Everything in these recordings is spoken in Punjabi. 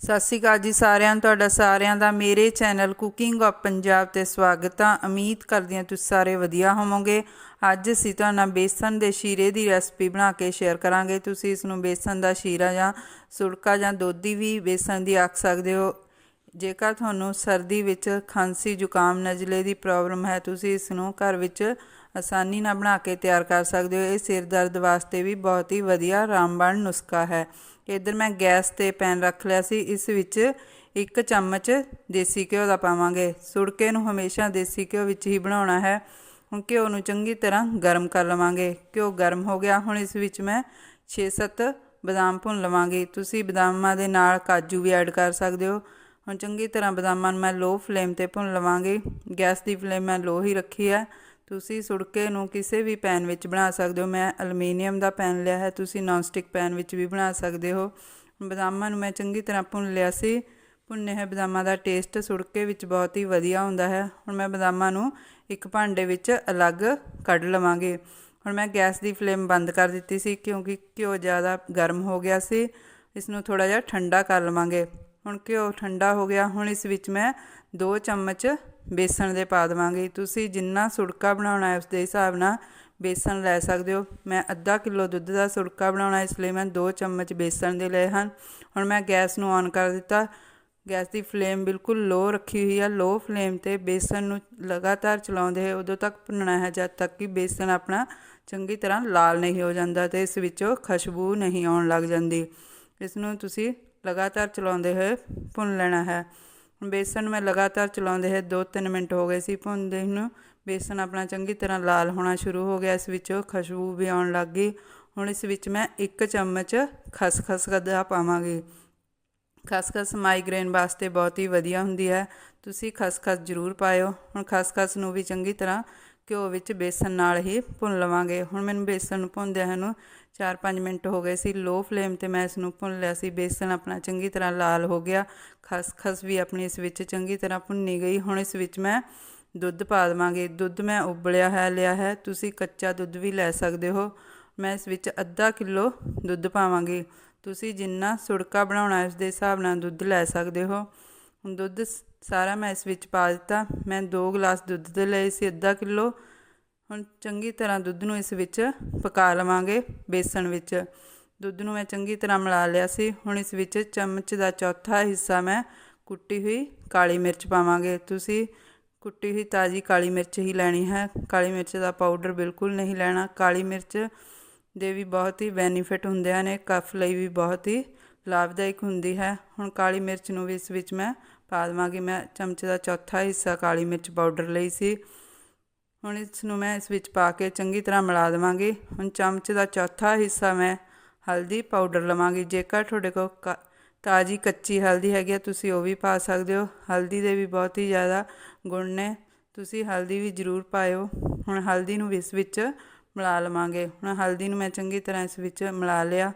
ਸਤਿ ਸ਼੍ਰੀ ਅਕਾਲ ਜੀ ਸਾਰਿਆਂ ਨੂੰ, ਤੁਹਾਡਾ ਸਾਰਿਆਂ ਦਾ ਮੇਰੇ ਚੈਨਲ ਕੁਕਿੰਗ ਆਫ ਪੰਜਾਬ ਤੇ ਸਵਾਗਤ। ਆ ਉਮੀਦ ਕਰਦੀ ਹਾਂ ਤੁਸੀਂ ਸਾਰੇ ਵਧੀਆ ਹੋਵੋਗੇ। ਅੱਜ ਅਸੀਂ ਤੁਹਾਨੂੰ ਨਾਲ ਬੇਸਨ ਦੇ ਸ਼ੀਰੇ ਦੀ ਰੈਸਪੀ ਬਣਾ ਕੇ ਸ਼ੇਅਰ ਕਰਾਂਗੇ। ਤੁਸੀਂ ਇਸ ਨੂੰ ਬੇਸਨ ਦਾ ਸ਼ੀਰਾ ਜਾਂ ਸੁੜਕਾ ਜਾਂ ਦੋਧੀ ਵੀ ਬੇਸਨ ਦੀ ਆਖ ਸਕਦੇ ਹੋ। ਜੇਕਰ ਤੁਹਾਨੂੰ ਸਰਦੀ ਵਿੱਚ ਖਾਂਸੀ, ਜ਼ੁਕਾਮ, ਨਜ਼ਲੇ ਦੀ ਪ੍ਰੋਬਲਮ ਹੈ, ਤੁਸੀਂ ਇਸ ਨੂੰ ਘਰ ਵਿੱਚ ਆਸਾਨੀ ਨਾਲ ਬਣਾ ਕੇ ਤਿਆਰ ਕਰ ਸਕਦੇ ਹੋ। ਇਹ ਸਿਰ ਦਰਦ ਵਾਸਤੇ ਵੀ ਬਹੁਤ ਹੀ ਵਧੀਆ ਰਾਮਬਾਣ ਨੁਸਖਾ ਹੈ। ਇੱਧਰ ਮੈਂ ਗੈਸ ਤੇ ਪੈਨ ਰੱਖ ਲਿਆ ਸੀ। ਇਸ ਵਿੱਚ ਇੱਕ ਚਮਚ ਦੇਸੀ ਘਿਓ ਦਾ ਪਾਵਾਂਗੇ। ਸੁੜਕੇ ਨੂੰ ਹਮੇਸ਼ਾ ਦੇਸੀ ਘਿਓ ਵਿੱਚ ਹੀ ਬਣਾਉਣਾ ਹੈ। ਹੁਣ ਘਿਓ ਨੂੰ ਚੰਗੀ ਤਰ੍ਹਾਂ ਗਰਮ ਕਰ ਲਵਾਂਗੇ। ਘਿਓ ਗਰਮ ਹੋ ਗਿਆ। ਹੁਣ ਇਸ ਵਿੱਚ ਮੈਂ 6-7 ਬਦਾਮ ਭੁੰਨ ਲਵਾਂਗੀ। ਤੁਸੀਂ ਬਦਾਮਾਂ ਦੇ ਨਾਲ ਕਾਜੂ ਵੀ ਐਡ ਕਰ ਸਕਦੇ ਹੋ। ਹੁਣ ਚੰਗੀ ਤਰ੍ਹਾਂ ਬਦਾਮਾਂ ਨੂੰ ਮੈਂ ਲੋ ਫਲੇਮ ਤੇ ਭੁੰਨ ਲਵਾਂਗੀ। ਗੈਸ ਦੀ ਫਲੇਮ ਮੈਂ ਲੋ ਹੀ ਰੱਖੀ ਹੈ। ਤੁਸੀਂ ਸੁੜਕੇ ਨੂੰ ਕਿਸੇ ਵੀ ਪੈਨ ਵਿੱਚ ਬਣਾ ਸਕਦੇ ਹੋ। ਮੈਂ ਅਲਮੀਨੀਅਮ ਦਾ ਪੈਨ ਲਿਆ ਹੈ। ਤੁਸੀਂ ਨਾਨ ਸਟਿਕ ਪੈਨ ਵਿੱਚ ਵੀ ਬਣਾ ਸਕਦੇ ਹੋ। ਬਦਾਮਾਂ ਨੂੰ ਮੈਂ ਚੰਗੀ ਤਰ੍ਹਾਂ ਭੁੰਨ ਲਿਆ ਸੀ। ਭੁੰਨੇ ਹੋਏ ਬਦਾਮਾਂ ਦਾ ਟੇਸਟ ਸੁੜਕੇ ਵਿੱਚ ਬਹੁਤ ਹੀ ਵਧੀਆ ਹੁੰਦਾ ਹੈ। ਹੁਣ ਮੈਂ ਬਦਾਮਾਂ ਨੂੰ ਇੱਕ ਭਾਂਡੇ ਵਿੱਚ ਅਲੱਗ ਕੱਢ ਲਵਾਂਗੀ। ਹੁਣ ਮੈਂ ਗੈਸ ਦੀ ਫਲੇਮ ਬੰਦ ਕਰ ਦਿੱਤੀ ਸੀ ਕਿਉਂਕਿ ਘਿਓ ਜ਼ਿਆਦਾ ਗਰਮ ਹੋ ਗਿਆ ਸੀ। ਇਸ ਨੂੰ ਥੋੜਾ ਜਿਹਾ ਠੰਡਾ ਕਰ ਲਵਾਂਗੇ। ਹੁਣ ਘਿਓ ਠੰਡਾ ਹੋ ਗਿਆ, ਹੁਣ ਇਸ ਵਿੱਚ ਮੈਂ 2 ਚਮਚ ਬੇਸਣ ਦੇ ਪਾ ਦੇਵਾਂਗੀ। ਤੁਸੀਂ ਜਿੰਨਾ ਸੁੜਕਾ ਬਣਾਉਣਾ ਹੈ ਉਸ ਦੇ ਹਿਸਾਬ ਨਾਲ ਬੇਸਣ ਲੈ ਸਕਦੇ ਹੋ। ਮੈਂ ਅੱਧਾ ਕਿਲੋ ਦੁੱਧ ਦਾ ਸੁੜਕਾ ਬਣਾਉਣਾ ਇਸ ਲਈ ਮੈਂ 2 ਚਮਚ ਬੇਸਣ ਦੇ ਲਏ ਹਨ। ਹੁਣ ਮੈਂ ਗੈਸ ਨੂੰ ਔਨ ਕਰ ਦਿੱਤਾ। ਗੈਸ ਦੀ ਫਲੇਮ ਬਿਲਕੁਲ ਲੋ ਰੱਖੀ ਹੋਈ ਹੈ ਲੋ ਫਲੇਮ ਤੇ ਬੇਸਣ ਨੂੰ ਲਗਾਤਾਰ ਚਲਾਉਂਦੇ ਹੋਏ ਉਦੋਂ ਤੱਕ ਭੁੰਨਣਾ ਹੈ, ਜਦ ਤੱਕ ਕਿ ਬੇਸਣ ਆਪਣਾ ਚੰਗੀ ਤਰ੍ਹਾਂ ਲਾਲ ਨਹੀਂ ਹੋ ਜਾਂਦਾ ਤੇ ਇਸ ਵਿੱਚੋਂ ਖੁਸ਼ਬੂ ਨਹੀਂ ਆਉਣ ਲੱਗ ਜਾਂਦੀ। ਇਸ ਨੂੰ ਤੁਸੀਂ ਲਗਾਤਾਰ ਚਲਾਉਂਦੇ ਹੋਏ ਭੁੰਨ ਲੈਣਾ ਹੈ। ਬੇਸਣ ਮੈਂ ਲਗਾਤਾਰ ਚਲਾਉਂਦੇ ਹੋਏ 2-3 ਮਿੰਟ ਹੋ ਗਏ ਸੀ। ਭੁੰਨਦੇ ਨੂੰ ਬੇਸਣ ਆਪਣਾ ਚੰਗੀ ਤਰ੍ਹਾਂ ਲਾਲ ਹੋਣਾ ਸ਼ੁਰੂ ਹੋ ਗਿਆ। ਇਸ ਵਿੱਚੋਂ ਖੁਸ਼ਬੂ ਵੀ ਆਉਣ ਲੱਗ ਗਈ। ਹੁਣ ਇਸ ਵਿੱਚ ਮੈਂ 1 ਚਮਚ ਖਸਖਸ ਦਾ ਪਾਵਾਂਗੀ। ਖਸਖਸ ਮਾਈਗ੍ਰੇਨ ਵਾਸਤੇ ਬਹੁਤ ਹੀ ਵਧੀਆ ਹੁੰਦੀ ਹੈ। ਤੁਸੀਂ ਖਸਖਸ ਜ਼ਰੂਰ ਪਾਇਓ। ਹੁਣ ਖਸਖਸ ਨੂੰ ਵੀ ਚੰਗੀ ਤਰ੍ਹਾਂ ਘਿਓ ਵਿੱਚ ਬੇਸਣ ਨਾਲ ਹੀ ਭੁੰਨ ਲਵਾਂਗੇ। ਹੁਣ ਮੈਨੂੰ ਬੇਸਣ ਨੂੰ ਭੁੰਨਦਿਆਂ ਨੂੰ 4-5 ਮਿੰਟ ਹੋ ਗਏ ਸੀ। ਲੋ ਫਲੇਮ ਤੇ ਮੈਂ ਇਸ ਨੂੰ ਭੁੰਨ ਲਿਆ ਸੀ। ਬੇਸਣ ਆਪਣਾ ਚੰਗੀ ਤਰ੍ਹਾਂ ਲਾਲ ਹੋ ਗਿਆ। ਖਸਖਸ ਵੀ ਆਪਣੀ ਇਸ ਵਿੱਚ ਚੰਗੀ ਤਰ੍ਹਾਂ ਭੁੰਨੀ ਗਈ। ਹੁਣ ਇਸ ਵਿੱਚ ਮੈਂ ਦੁੱਧ ਪਾ ਦੇਵਾਂਗੇ। ਦੁੱਧ ਮੈਂ ਉਬਲਿਆ ਹੈ, ਲਿਆ ਹੈ। ਤੁਸੀਂ ਕੱਚਾ ਦੁੱਧ ਵੀ ਲੈ ਸਕਦੇ ਹੋ। ਮੈਂ ਇਸ ਵਿੱਚ ਅੱਧਾ ਕਿਲੋ ਦੁੱਧ ਪਾਵਾਂਗੀ। ਤੁਸੀਂ ਜਿੰਨਾ ਸੁੜਕਾ ਬਣਾਉਣਾ ਉਸ ਦੇ ਹਿਸਾਬ ਨਾਲ ਦੁੱਧ ਲੈ ਸਕਦੇ ਹੋ। ਹੁਣ ਦੁੱਧ ਸਾਰਾ ਮੈਂ ਇਸ ਵਿੱਚ ਪਾ ਦਿੱਤਾ। ਮੈਂ 2 ਗਲਾਸ ਦੁੱਧ ਦੇ ਲਏ ਸੀ, ਅੱਧਾ ਕਿਲੋ। ਹੁਣ ਚੰਗੀ ਤਰ੍ਹਾਂ ਦੁੱਧ ਨੂੰ ਇਸ ਵਿੱਚ ਪਕਾ ਲਵਾਂਗੇ ਬੇਸਣ ਵਿੱਚ। ਦੁੱਧ ਨੂੰ ਮੈਂ ਚੰਗੀ ਤਰ੍ਹਾਂ ਮਿਲਾ ਲਿਆ ਸੀ। ਹੁਣ ਇਸ ਵਿੱਚ ਚਮਚ ਦਾ ਚੌਥਾ ਹਿੱਸਾ ਮੈਂ ਕੁੱਟੀ ਹੋਈ ਕਾਲੀ ਮਿਰਚ ਪਾਵਾਂਗੇ। ਤੁਸੀਂ ਕੁੱਟੀ ਹੋਈ ਤਾਜ਼ੀ ਕਾਲੀ ਮਿਰਚ ਹੀ ਲੈਣੀ ਹੈ। ਕਾਲੀ ਮਿਰਚ ਦਾ ਪਾਊਡਰ ਬਿਲਕੁਲ ਨਹੀਂ ਲੈਣਾ। ਕਾਲੀ ਮਿਰਚ ਦੇ ਵੀ ਬਹੁਤ ਹੀ ਬੈਨੀਫਿਟ ਹੁੰਦੇ ਹਨ। ਇਹ ਕਫ ਲਈ ਵੀ ਬਹੁਤ ਹੀ ਲਾਭਦਾਇਕ ਹੁੰਦੀ ਹੈ। ਹੁਣ ਕਾਲੀ ਮਿਰਚ ਨੂੰ ਵੀ ਇਸ ਵਿੱਚ ਮੈਂ ਪਾ ਦੇਵਾਂਗੀ। ਮੈਂ ਚਮਚ ਦਾ ਚੌਥਾ ਹਿੱਸਾ ਕਾਲੀ ਮਿਰਚ ਪਾਊਡਰ ਲਈ ਸੀ। ਹੁਣ ਇਸ ਨੂੰ ਮੈਂ ਇਸ ਵਿੱਚ ਪਾ ਕੇ ਚੰਗੀ ਤਰ੍ਹਾਂ ਮਿਲਾ ਦੇਵਾਂਗੀ। ਹੁਣ ਚਮਚ ਦਾ ਚੌਥਾ ਹਿੱਸਾ ਮੈਂ ਹਲਦੀ ਪਾਊਡਰ ਲਵਾਂਗੀ। ਜੇਕਰ ਤੁਹਾਡੇ ਕੋਲ ਤਾਜ਼ੀ ਕੱਚੀ ਹਲਦੀ ਹੈਗੀ ਆ, ਤੁਸੀਂ ਉਹ ਵੀ ਪਾ ਸਕਦੇ ਹੋ। ਹਲਦੀ ਦੇ ਵੀ ਬਹੁਤ ਹੀ ਜ਼ਿਆਦਾ ਗੁਣ ਨੇ। ਤੁਸੀਂ ਹਲਦੀ ਵੀ ਜ਼ਰੂਰ ਪਾਇਓ। ਹੁਣ ਹਲਦੀ ਨੂੰ ਵੀ ਇਸ ਵਿੱਚ ਮਿਲਾ ਲਵਾਂਗੇ। ਹੁਣ ਹਲਦੀ ਨੂੰ ਮੈਂ ਚੰਗੀ ਤਰ੍ਹਾਂ ਇਸ ਵਿੱਚ ਮਿਲਾ ਲਿਆ।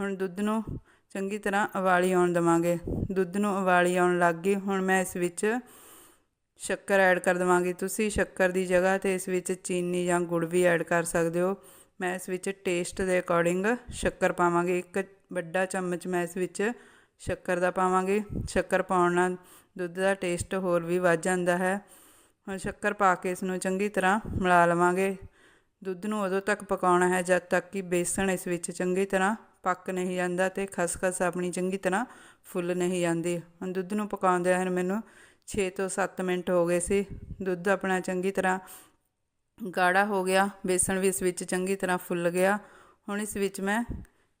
ਹੁਣ ਦੁੱਧ ਨੂੰ ਚੰਗੀ ਤਰ੍ਹਾਂ ਉਬਾਲੀ ਆਉਣ ਦੇਵਾਂਗੇ। ਦੁੱਧ ਨੂੰ ਉਬਾਲੀ ਆਉਣ ਲੱਗ ਗਈ। ਹੁਣ ਮੈਂ ਇਸ ਵਿੱਚ ਸ਼ੱਕਰ ਐਡ ਕਰ ਦੇਵਾਂਗੀ। ਤੁਸੀਂ ਸ਼ੱਕਰ ਦੀ ਜਗ੍ਹਾ ਤੇ ਇਸ ਵਿੱਚ ਚੀਨੀ ਜਾਂ ਗੁੜ ਵੀ ਐਡ ਕਰ ਸਕਦੇ ਹੋ। ਮੈਂ ਇਸ ਵਿੱਚ ਟੇਸਟ ਦੇ ਅਕੋਰਡਿੰਗ ਸ਼ੱਕਰ ਪਾਵਾਂਗੀ। ਇੱਕ ਵੱਡਾ ਚਮਚ ਮੈਂ ਇਸ ਵਿੱਚ ਸ਼ੱਕਰ ਦਾ ਪਾਵਾਂਗੀ। ਸ਼ੱਕਰ ਪਾਉਣ ਨਾਲ ਦੁੱਧ ਦਾ ਟੇਸਟ ਹੋਰ ਵੀ ਵੱਧ ਜਾਂਦਾ ਹੈ। ਹੁਣ ਸ਼ੱਕਰ ਪਾ ਕੇ ਇਸ ਨੂੰ ਚੰਗੀ ਤਰ੍ਹਾਂ ਮਿਲਾ ਲਵਾਂਗੇ। ਦੁੱਧ ਨੂੰ ਉਦੋਂ ਤੱਕ ਪਕਾਉਣਾ ਹੈ ਜਦ ਤੱਕ ਕਿ ਬੇਸਣ ਇਸ ਵਿੱਚ ਚੰਗੀ ਤਰ੍ਹਾਂ ਪੱਕ ਨਹੀਂ ਜਾਂਦਾ ਤੇ ਖਸਖਸ ਆਪਣੀ ਚੰਗੀ ਤਰ੍ਹਾਂ ਫੁੱਲ ਨਹੀਂ ਜਾਂਦੀ। ਹੁਣ ਦੁੱਧ ਨੂੰ ਪਕਾਉਂਦੇ ਹਨ ਮੈਨੂੰ 6 ਤੋਂ 7 ਮਿੰਟ ਹੋ ਗਏ ਸੀ। ਦੁੱਧ ਆਪਣਾ ਚੰਗੀ ਤਰ੍ਹਾਂ ਗਾੜਾ ਹੋ ਗਿਆ, ਬੇਸਣ ਵੀ ਇਸ ਵਿੱਚ ਚੰਗੀ ਤਰ੍ਹਾਂ ਫੁੱਲ ਗਿਆ। ਹੁਣ ਇਸ ਵਿੱਚ ਮੈਂ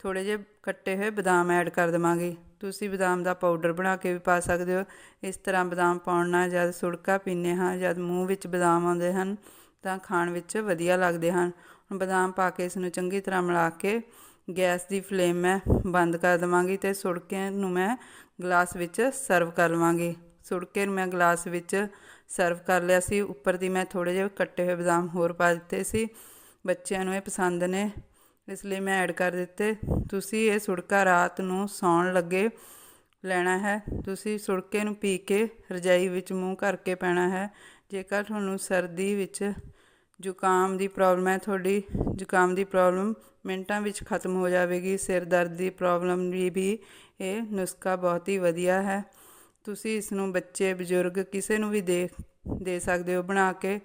ਥੋੜੇ ਜਿਹੇ ਕੱਟੇ ਹੋਏ ਬਦਾਮ ਐਡ ਕਰ ਦੇਵਾਂਗੀ। ਤੁਸੀਂ ਬਦਾਮ ਦਾ ਪਾਊਡਰ ਬਣਾ ਕੇ ਵੀ ਪਾ ਸਕਦੇ ਹੋ। ਇਸ ਤਰ੍ਹਾਂ ਬਦਾਮ ਪਾਉਣ ਨਾਲ ਜਦ ਸੁੜਕਾ ਪੀਂਦੇ ਹਾਂ, ਜਦ ਮੂੰਹ ਵਿੱਚ ਬਦਾਮ ਆਉਂਦੇ ਹਨ ਤਾਂ ਖਾਣ ਵਿੱਚ ਵਧੀਆ ਲੱਗਦੇ ਹਨ। ਹੁਣ ਬਦਾਮ ਪਾ ਕੇ ਇਸ ਨੂੰ ਚੰਗੀ ਤਰ੍ਹਾਂ ਮਿਲਾ ਕੇ ਗੈਸ ਦੀ ਫਲੇਮ ਮੈਂ ਬੰਦ ਕਰ ਦੇਵਾਂਗੀ ਤੇ ਸੁੜਕੇ ਨੂੰ ਮੈਂ ਗਲਾਸ ਵਿੱਚ ਸਰਵ ਕਰ ਲਵਾਂਗੀ। ਸੁੜਕੇ ਨੂੰ ਮੈਂ ਗਲਾਸ ਵਿੱਚ ਸਰਵ ਕਰ ਲਿਆ ਸੀ। ਉੱਪਰ ਦੀ ਮੈਂ ਥੋੜੇ ਜਿਹੇ ਕੱਟੇ ਹੋਏ ਬਦਾਮ ਹੋਰ ਪਾ ਦਿੱਤੇ ਸੀ। ਬੱਚਿਆਂ ਨੂੰ ਇਹ ਪਸੰਦ ਨੇ, ਇਸ ਲਈ ਮੈਂ ਐਡ ਕਰ ਦਿੱਤੇ। ਤੁਸੀਂ ਇਹ ਸੁੜਕਾ ਰਾਤ ਨੂੰ ਸੌਣ ਲੱਗੇ ਲੈਣਾ ਹੈ। ਤੁਸੀਂ ਸੁੜਕੇ ਨੂੰ ਪੀ ਕੇ ਰਜਾਈ ਵਿੱਚ ਮੂੰਹ ਕਰਕੇ ਪੈਣਾ ਹੈ। ਜੇਕਰ ਤੁਹਾਨੂੰ ਸਰਦੀ ਵਿੱਚ ਜ਼ੁਕਾਮ ਦੀ ਪ੍ਰੋਬਲਮ ਹੈ, ਤੁਹਾਡੀ ਜ਼ੁਕਾਮ ਦੀ ਪ੍ਰੋਬਲਮ ਮਿੰਟਾਂ ਵਿੱਚ ਖਤਮ ਹੋ ਜਾਵੇਗੀ, ਸਿਰ ਦਰਦ ਦੀ ਪ੍ਰੋਬਲਮ ਵੀ ਵੀ ਇਹ ਨੁਸਖਾ ਬਹੁਤ ਹੀ ਵਧੀਆ ਹੈ। ਤੁਸੀਂ ਇਸ ਨੂੰ ਬੱਚੇ, ਬਜ਼ੁਰਗ ਕਿਸੇ ਨੂੰ ਵੀ ਦੇ ਦੇ ਸਕਦੇ ਹੋ, ਬਣਾ ਕੇ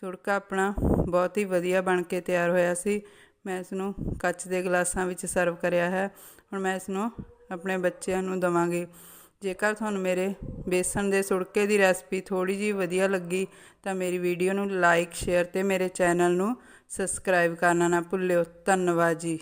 ਸੁੜਕਾ ਆਪਣਾ ਬਹੁਤ ਹੀ ਵਧੀਆ ਬਣ ਕੇ ਤਿਆਰ ਹੋਇਆ ਸੀ। ਮੈਂ ਇਸ ਨੂੰ ਕੱਚ ਦੇ ਗਲਾਸਾਂ ਵਿੱਚ ਸਰਵ ਕਰਿਆ ਹੈ। ਹੁਣ ਮੈਂ ਇਸ ਨੂੰ ਆਪਣੇ ਬੱਚਿਆਂ ਨੂੰ ਦਵਾਂਗੀ। ਜੇਕਰ ਤੁਹਾਨੂੰ ਮੇਰੇ ਬੇਸਣ ਦੇ ਸੁੜਕੇ ਦੀ ਰੈਸਪੀ ਥੋੜੀ ਜਿਹੀ ਵਧੀਆ ਲੱਗੀ, ਤਾਂ ਮੇਰੀ ਵੀਡੀਓ ਨੂੰ ਲਾਈਕ, ਸ਼ੇਅਰ ਤੇ ਮੇਰੇ ਚੈਨਲ ਨੂੰ ਸਬਸਕ੍ਰਾਈਬ ਕਰਨਾ ਨਾ ਭੁੱਲਿਓ। ਧੰਨਵਾਦ ਜੀ।